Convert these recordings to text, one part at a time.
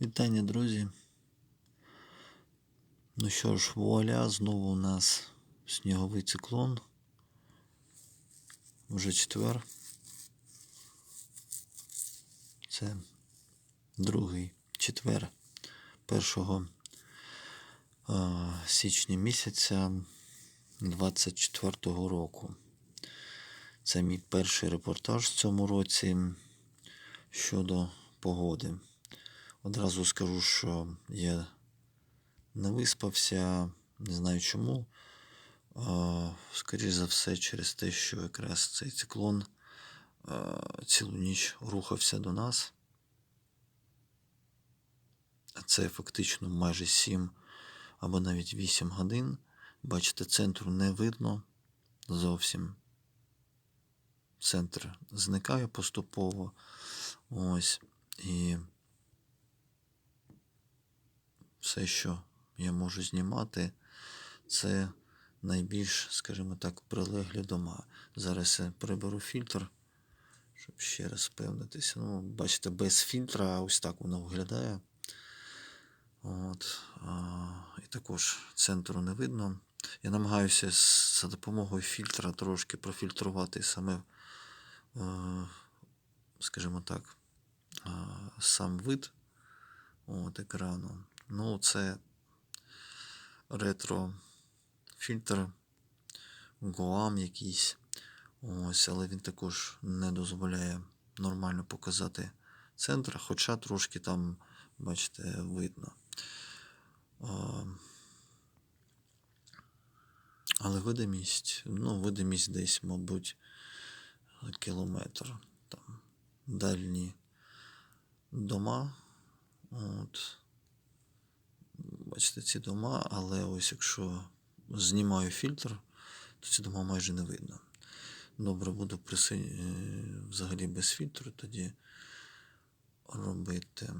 Вітання, друзі. Ну що ж, вуаля, знову у нас сніговий циклон. Вже четвер. Це другий четвер першого е, січня місяця 24-го року. Це мій перший репортаж в цьому році щодо погоди. Одразу скажу, що я не виспався, не знаю чому. Скоріше за все, через те, що якраз цей циклон цілу ніч рухався до нас. А це фактично майже 7 або навіть 8 годин. Бачите, центру не видно зовсім. Центр зникає поступово. Ось. І все, що я можу знімати, це найбільш, скажімо так, прилеглі дома. Зараз я приберу фільтр, щоб ще раз впевнитися. Ну, бачите, без фільтра ось так воно виглядає. От, і також центру не видно. Я намагаюся за допомогою фільтра трошки профільтрувати саме, е, скажімо так, сам вид от, екрану. Ну, це ретро фільтр, Goam якийсь. Ось, але він також не дозволяє нормально показати центр, хоча трошки там, бачите, видно. Але видимість, ну, видимість десь, мабуть, кілометр. Там дальні дома. От. Бачите, ці дома, але ось якщо знімаю фільтр, то ці дома майже не видно. Добре, буду приси... е, взагалі без фільтру тоді робити.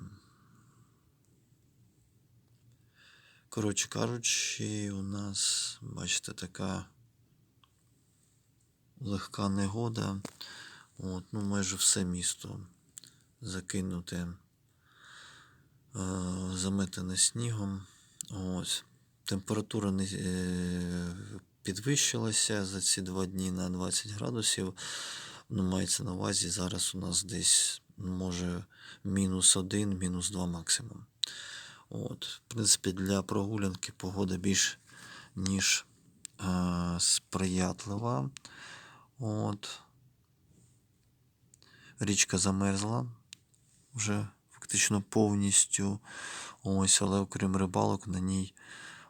Коротше кажучи, у нас, бачите, така легка негода. От, ну, майже все місто закинуте, е, заметене снігом. Ось. Температура не е, підвищилася за ці два дні на 20 градусів. Ну, мається на увазі, зараз у нас десь може мінус один, мінус два максимум. От. В принципі, для прогулянки погода більш ніж е, сприятлива. От. Річка замерзла вже фактично повністю. Ось, але окрім рибалок на ній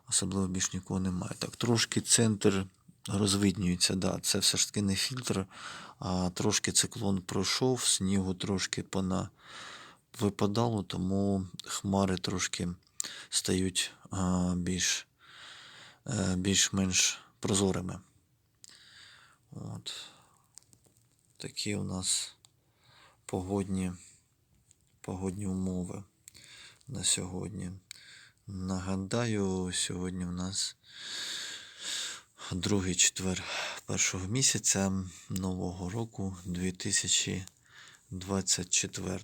особливо більш нікого немає. Так, трошки центр розвиднюється, да, це все ж таки не фільтр, а трошки циклон пройшов, снігу трошки пона випадало, тому хмари трошки стають а, більш, е, більш-менш прозорими. От. Такі у нас погодні, погодні умови на сьогодні. Нагадаю, сьогодні у нас другий четвер першого місяця нового року 2024.